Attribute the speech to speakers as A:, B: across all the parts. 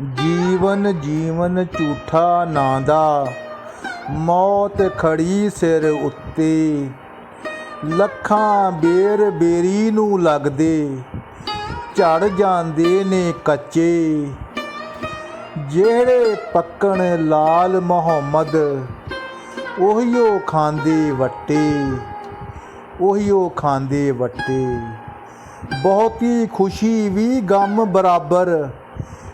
A: ਜੀਵਨ ਜੀਵਨ ਝੂਠਾ ਨਾਂ ਦਾ ਮੌਤ ਖੜੀ ਸਿਰ ਉੱਤੇ। ਲੱਖਾਂ ਬੇਰ ਬੇਰੀ ਨੂੰ ਲੱਗਦੇ, ਝੜ ਜਾਂਦੇ ਨੇ ਕੱਚੇ। ਜਿਹੜੇ ਪੱਕਣ ਲਾਲ ਮੁਹੰਮਦ ਉਹੀਓ ਖਾਂਦੇ ਵੱਟੇ। ਉਹੀਓ ਖਾਂਦੇ ਵੱਟੇ। ਬਹੁਤੀ ਖੁਸ਼ੀ ਵੀ ਗਮ ਬਰਾਬਰ।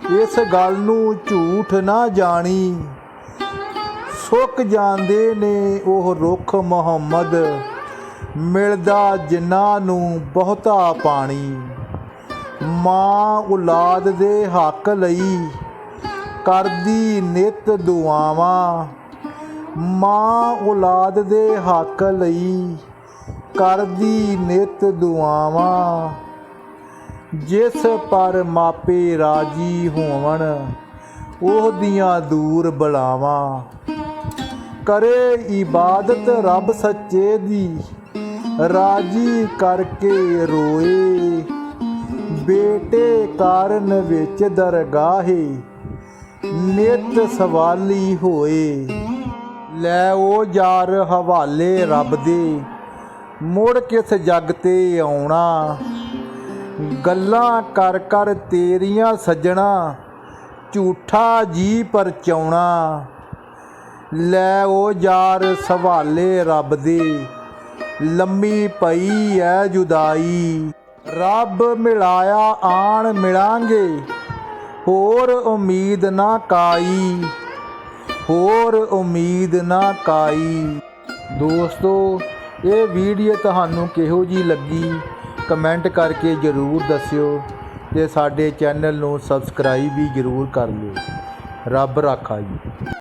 A: ਇਸ ਗੱਲ ਨੂੰ ਝੂਠ ਨਾ ਜਾਣੀ। ਸੁੱਕ ਜਾਂਦੇ ਨੇ ਉਹ ਰੁੱਖ ਮੁਹੰਮਦ। ਮਿਲਦਾ ਜਿਨ੍ਹਾਂ ਨੂੰ ਬਹੁਤਾ ਪਾਣੀ। ਮਾਂ ਔਲਾਦ ਦੇ ਹੱਕ ਲਈ ਕਰਦੀ ਨਿਤ ਦੁਆਵਾਂ। ਮਾਂ ਔਲਾਦ ਦੇ ਹੱਕ ਲਈ ਕਰਦੀ ਨਿਤ ਦੁਆਵਾਂ। ਜਿਸ ਪਰ ਮਾਪੇ ਰਾਜੀ ਹੋਵਣ ਉਹਦੀਆਂ ਦੂਰ ਬਲਾਵਾਂ। ਕਰੇ ਇਬਾਦਤ ਰੱਬ ਸੱਚੇ ਦੀ, ਰਾਜੀ ਕਰਕੇ ਰੋਏ। ਬੇਟੇ ਕਾਰਨ ਵਿੱਚ ਦਰਗਾਹੇ, ਨਿਤ ਸਵਾਲੀ ਹੋਏ। ਲੈ ਉਹ ਯਾਰ ਹਵਾਲੇ ਰੱਬ ਦੇ, ਮੁੜ ਕਿਸ ਜੱਗ ਤੇ ਆਉਣਾ। ਗੱਲਾਂ ਕਰ ਕਰ ਤੇਰੀਆਂ ਸੱਜਣਾ, ਝੂਠਾ ਜੀ ਪਰਚਾਉਣਾ ਲੈ ਉਹ ਯਾਰ ਸਵਾਲੇ ਰੱਬ ਦੇ, ਲੰਮੀ ਪਈ ਐ ਜੁਦਾਈ। ਰੱਬ ਮਿਲਾਇਆ ਆਣ ਮਿਲਾਂਗੇ, ਹੋਰ ਉਮੀਦ ਨਾ ਕਾਈ, ਹੋਰ ਉਮੀਦ ਨਾ ਕਾਈ। ਦੋਸਤੋ, ਇਹ ਵੀਡੀਓ ਤੁਹਾਨੂੰ ਕਿਹੋ ਜੀ ਲੱਗੀ? ਕਮੈਂਟ ਕਰਕੇ ਜਰੂਰ ਦੱਸਿਓ ਤੇ ਸਾਡੇ ਚੈਨਲ ਨੂੰ ਸਬਸਕ੍ਰਾਈਬ ਵੀ ਜਰੂਰ ਕਰ ਲਿਓ। ਰੱਬ ਰਾਖਾ ਜੀ।